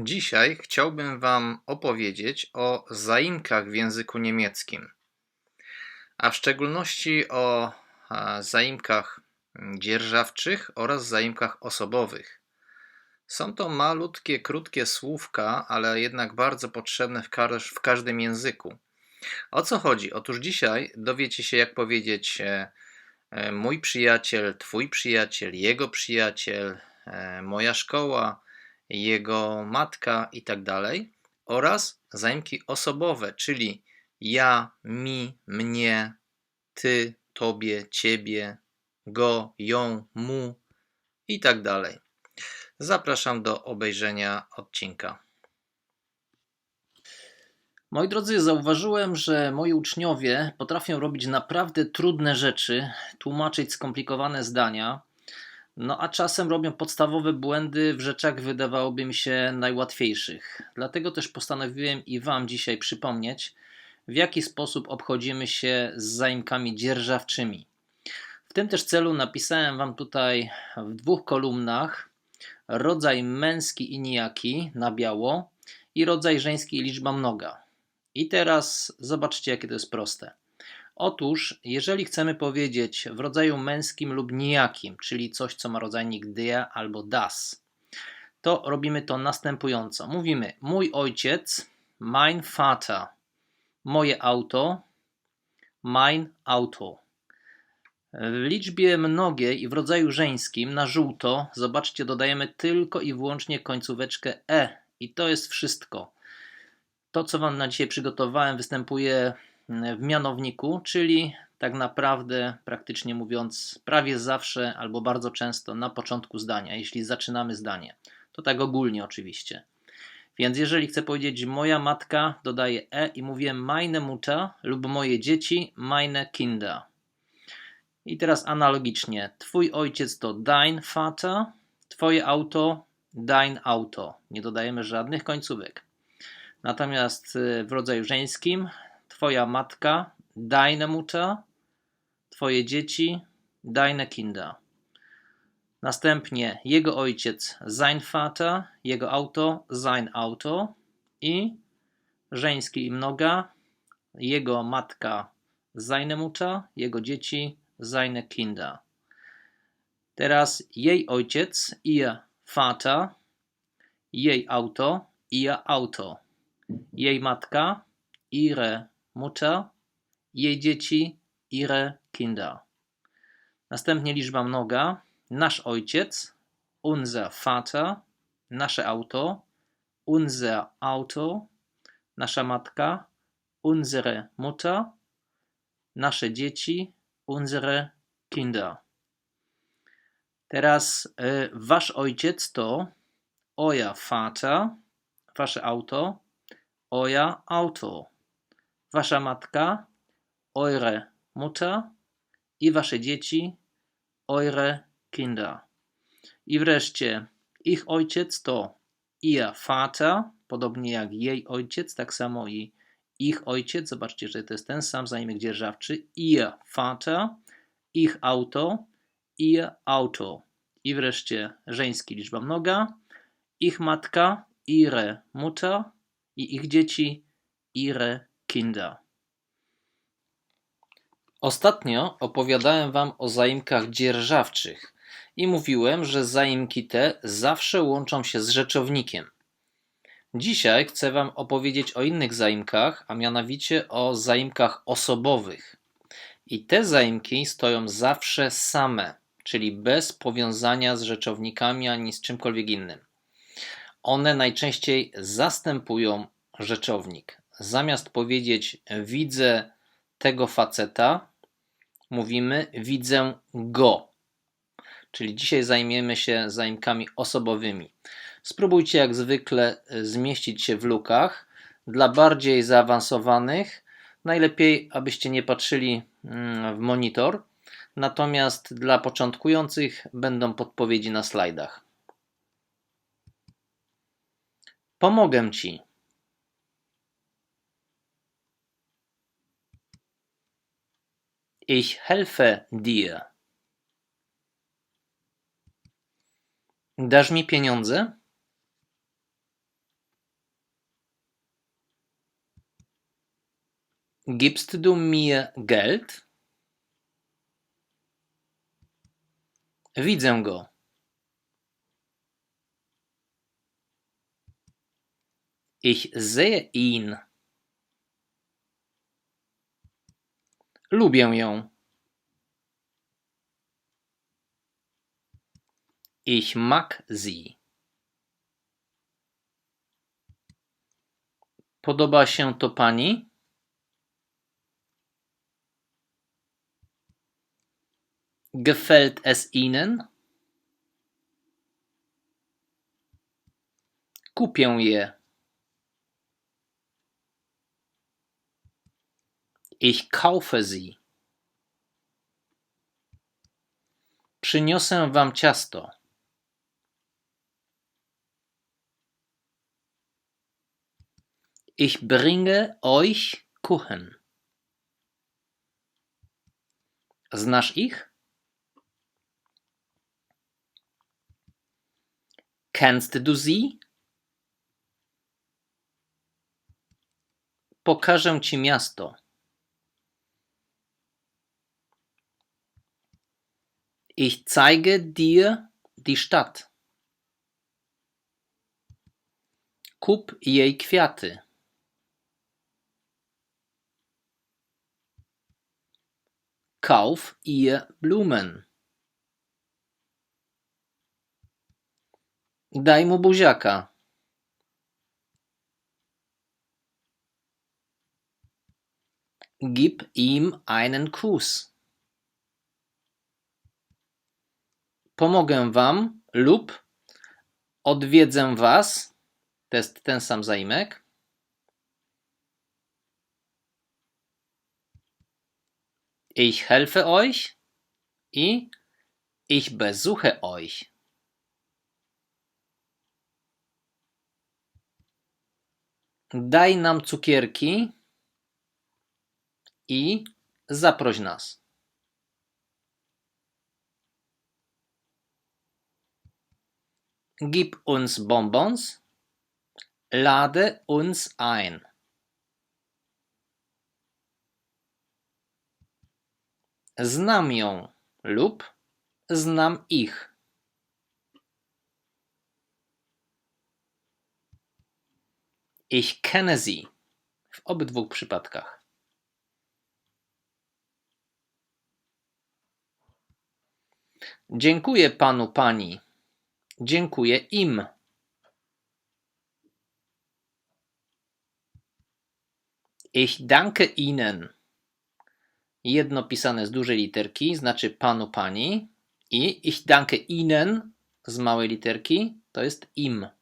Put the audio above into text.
Dzisiaj chciałbym Wam opowiedzieć o zaimkach w języku niemieckim, a w szczególności o e, zaimkach dzierżawczych oraz zaimkach osobowych. Są to malutkie, krótkie słówka, ale jednak bardzo potrzebne w, w każdym języku. O co chodzi? Otóż dzisiaj dowiecie się, jak powiedzieć e, e, mój przyjaciel, twój przyjaciel, jego przyjaciel, moja szkoła jego matka i tak dalej, oraz zaimki osobowe, czyli ja, mi, mnie, ty, tobie, ciebie, go, ją, mu i tak dalej. Zapraszam do obejrzenia odcinka. Moi drodzy, zauważyłem, że moi uczniowie potrafią robić naprawdę trudne rzeczy, tłumaczyć skomplikowane zdania, no a czasem robią podstawowe błędy w rzeczach wydawałoby mi się najłatwiejszych. Dlatego też postanowiłem i Wam dzisiaj przypomnieć, w jaki sposób obchodzimy się z zaimkami dzierżawczymi. W tym też celu napisałem Wam tutaj w dwóch kolumnach rodzaj męski i nijaki na biało i rodzaj żeński i liczba mnoga. I teraz zobaczcie, jakie to jest proste. Otóż, jeżeli chcemy powiedzieć w rodzaju męskim lub nijakim, czyli coś, co ma rodzajnik der albo das, to robimy to następująco. Mówimy mój ojciec, mein Vater, moje auto, mein Auto. W liczbie mnogiej i w rodzaju żeńskim na żółto, zobaczcie, dodajemy tylko i wyłącznie końcóweczkę e i to jest wszystko. To, co Wam na dzisiaj przygotowałem, występuje w mianowniku, czyli tak naprawdę, praktycznie mówiąc, prawie zawsze albo bardzo często na początku zdania, jeśli zaczynamy zdanie. To tak ogólnie oczywiście. Więc jeżeli chcę powiedzieć moja matka, dodaję e i mówię meine Mutter lub moje dzieci, meine Kinder. I teraz analogicznie, twój ojciec to dein Vater, twoje auto, dein Auto. Nie dodajemy żadnych końcówek. Natomiast y, w rodzaju żeńskim Twoja matka, deine Mutter, Twoje dzieci, deine Kinder. Następnie jego ojciec, sein Vater, jego auto, sein Auto i żeński i mnoga, jego matka, seine Mutter, jego dzieci, seine Kinder. Teraz jej ojciec, ihr Vater, jej auto, ihr Auto. Jej matka, ihre Mutter, jej dzieci, ihre Kinder. Następnie liczba mnoga, nasz ojciec, unser Vater, nasze auto, unser Auto, nasza matka, unsere Mutter, nasze dzieci, unsere Kinder. Teraz y, wasz ojciec to euer Vater, wasze auto, euer Auto wasza matka, eure Mutter i wasze dzieci, eure Kinder. I wreszcie ich ojciec to ihr Vater, podobnie jak jej ojciec, tak samo i ich ojciec. Zobaczcie, że to jest ten sam zaimek dzierżawczy. Ihr Vater, ich Auto, ihr Auto. I wreszcie żeński liczba mnoga. Ich matka, ihre Mutter i ich dzieci, ihre Kinder. Ostatnio opowiadałem Wam o zaimkach dzierżawczych i mówiłem, że zaimki te zawsze łączą się z rzeczownikiem. Dzisiaj chcę Wam opowiedzieć o innych zaimkach, a mianowicie o zaimkach osobowych. I te zaimki stoją zawsze same, czyli bez powiązania z rzeczownikami ani z czymkolwiek innym. One najczęściej zastępują rzeczownik zamiast powiedzieć widzę tego faceta, mówimy widzę go. Czyli dzisiaj zajmiemy się zaimkami osobowymi. Spróbujcie jak zwykle zmieścić się w lukach. Dla bardziej zaawansowanych najlepiej, abyście nie patrzyli mm, w monitor. Natomiast dla początkujących będą podpowiedzi na slajdach. Pomogę ci. Ich helfe dir. Dasz mi pieniądze? Gibst du mir Geld? Widzę go. Ich sehe ihn. Lubię ją. Ich mag sie. Podoba się to pani? Gefällt es Ihnen? Kupię je. Ich kaufe sie. Przyniosę wam ciasto. Ich bringe euch Kuchen. Znasz ich? Kennst du sie? Pokażę ci miasto. Ich zeige dir die Stadt. Kup jej kwiaty. Kauf ihr Blumen. Daj mu buziaka. Gib ihm einen Kuss. Pomogę wam lub odwiedzę was. To jest ten sam zaimek. Ich helfe euch i ich besuche euch. Daj nam cukierki i zaproś nas. Gib uns Bonbons, lade uns ein. Znam ją lub znam ich. Ich kenne sie w obydwu przypadkach. Dziękuję panu pani. Dziękuję im. Ich danke ihnen. Jedno pisane z dużej literki znaczy panu pani i ich danke ihnen z małej literki to jest im.